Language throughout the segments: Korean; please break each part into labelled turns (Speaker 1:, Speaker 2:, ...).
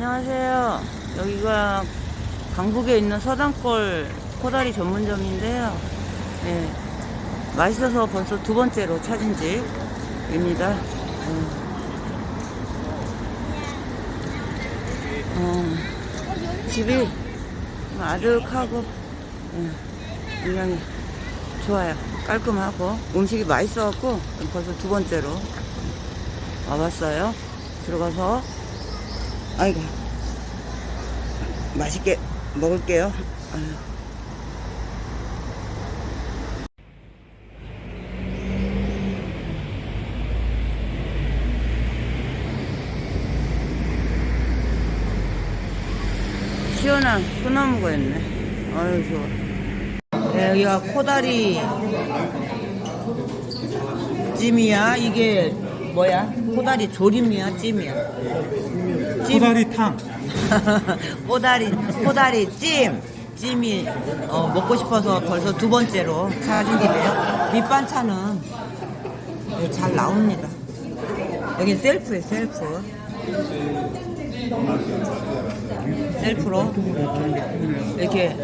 Speaker 1: 안녕하세요. 여기가 강북에 있는 서당골 코다리 전문점인데요. 네, 맛있어서 벌써 두 번째로 찾은 집입니다. 음. 어, 집이 아득하고 음, 굉장히 좋아요. 깔끔하고 음식이 맛있어갖고 벌써 두 번째로 와봤어요. 들어가서 아이고 맛있게 먹을게요. 아유. 시원한 소나무가 있네. 아유 좋아. 네, 여기가 코다리 찜이야. 이게 뭐야? 코다리 조림이야, 찜이야. 찜.
Speaker 2: 코다리탕
Speaker 1: 꼬다리, 꼬다리 찜. 찜이 어, 먹고 싶어서 벌써 두 번째로 집이에요. 밑반찬은 네, 잘 나옵니다. 여기 셀프에 셀프. 셀프로 이렇게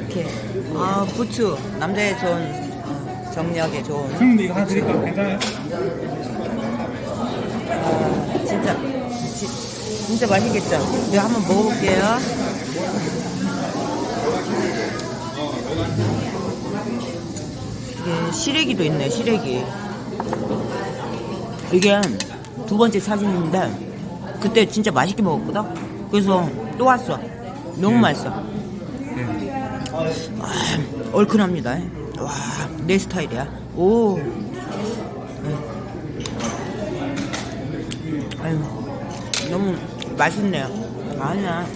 Speaker 1: 이렇게 아 부추 남자의 어, 정력에 좋은
Speaker 2: 형님도 이거 하나 드릴까 괜찮아요?
Speaker 1: 아, 진짜 지- 진짜 맛있겠죠? 내가 한번 먹어볼게요. 이게 시래기도 있네, 시래기. 이게 두 번째 사진인데 그때 진짜 맛있게 먹었거든. 그래서 또 왔어. 너무 맛있어.
Speaker 2: 네.
Speaker 1: 아, 얼큰합니다. 와, 내 스타일이야. 오. 네. 아유, 너무 맛있네요. 아니야.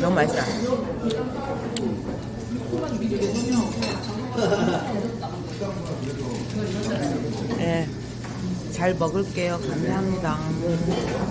Speaker 1: 너무 맛있다. 네, 잘 먹을게요. 감사합니다.